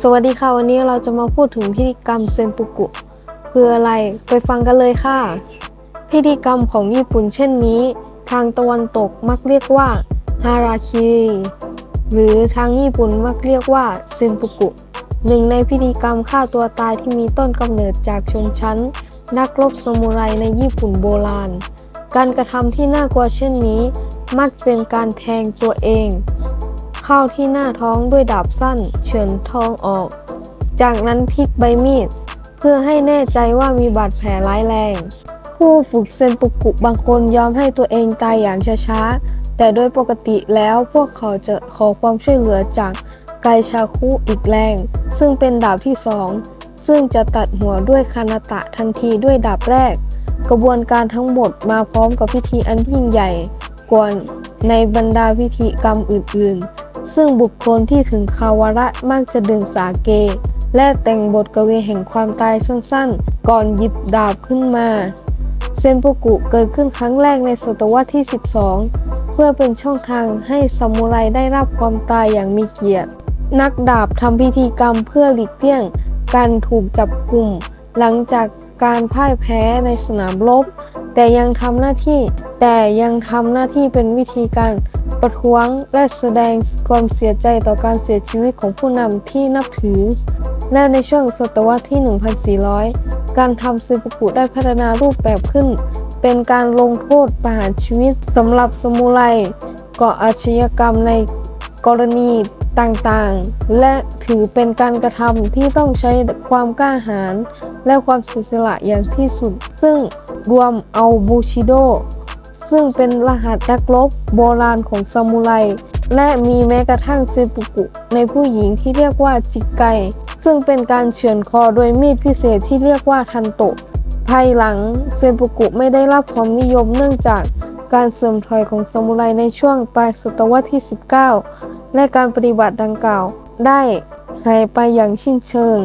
สวัสดีค่ะ วันนี้เราจะมาพูดถึงพิธีกรรมเซนปุกุ คืออะไรไปฟังกันเลยค่ะ พิธีกรรมของญี่ปุ่นเช่นนี้ ทางตะวันตกมักเรียกว่าฮาราคิหรือทางญี่ปุ่นมักเรียกว่าเซนปุกุหนึ่งในพิธีกรรมฆ่าตัวตายที่มีต้นกำเนิดจากชนชั้น นักรบซามูไรในญี่ปุ่นโบราณ การกระทำที่น่ากลัวเช่นนี้ มักเป็นการแทงตัวเอง เข้าที่หน้าท้องด้วยดาบสั้น เฉือนท้องออก จากนั้นพลิกใบมีด เพื่อให้แน่ใจว่ามีบาดแผลร้ายแรง ผู้ฝึกเซนปุกุบางคนยอมให้ตัวเองตายอย่างช้าๆ แต่โดยปกติแล้วพวกเขาจะขอความช่วยเหลือจากไกชาคุอีกแรง ซึ่งเป็นดาบที่สองซึ่งจะตัดหัวด้วยคานาตะทันทีด้วยดาบแรก กระบวนการทั้งหมดมาพร้อมกับพิธีอันยิ่งใหญ่กว่าในบรรดาพิธีกรรมอื่นๆ ซึ่งบุคคลที่ถึงคาวาระมักจะดื่มสาเก และแต่งบทกวีแห่งความตายสั้นๆ ก่อนหยิบดาบขึ้นมา เซนปุกุเกิดขึ้นครั้งแรกในศตวรรษที่ 12 เพื่อเป็นช่องทางให้ซามูไรได้รับความตายอย่างมีเกียรติ นักดาบทำพิธีกรรมเพื่อหลีกเลี่ยงการถูกจับกลุ่ม หลังจากการพ่ายแพ้ในสนามรบแต่ยังทำหน้าที่แต่ยังทำหน้าที่เป็นวิธีการ ประท้วงและแสดงความเสียใจต่อการเสียชีวิตของผู้นำที่นับถือ และในช่วงศตวรรษที่ 1,400 การทำซึปุกุได้พัฒนารูปแบบขึ้น เป็นการลงโทษประหารชีวิตสำหรับสมุไรก่ออาชญากรรมในกรณีต่างๆ และถือเป็นการกระทำที่ต้องใช้ความกล้าหาญและความเสียสละอย่างที่สุด ซึ่งรวมเอาบูชิโด ซึ่งเป็นรหัสนักรบโบราณของซามูไร และมีแม้กระทั่งเซปุกุ ในผู้หญิงที่เรียกว่าจิกไก ซึ่งเป็นการเฉือนคอโดยมีดพิเศษที่เรียกว่าทันโตะ ภายหลังเซปุกุไม่ได้รับความนิยมเนื่องจากการเสื่อมถอยของซามูไรในช่วงปลายศตวรรษที่ 19 และการปฏิบัติดังกล่าว ได้หายไปอย่างสิ้นเชิง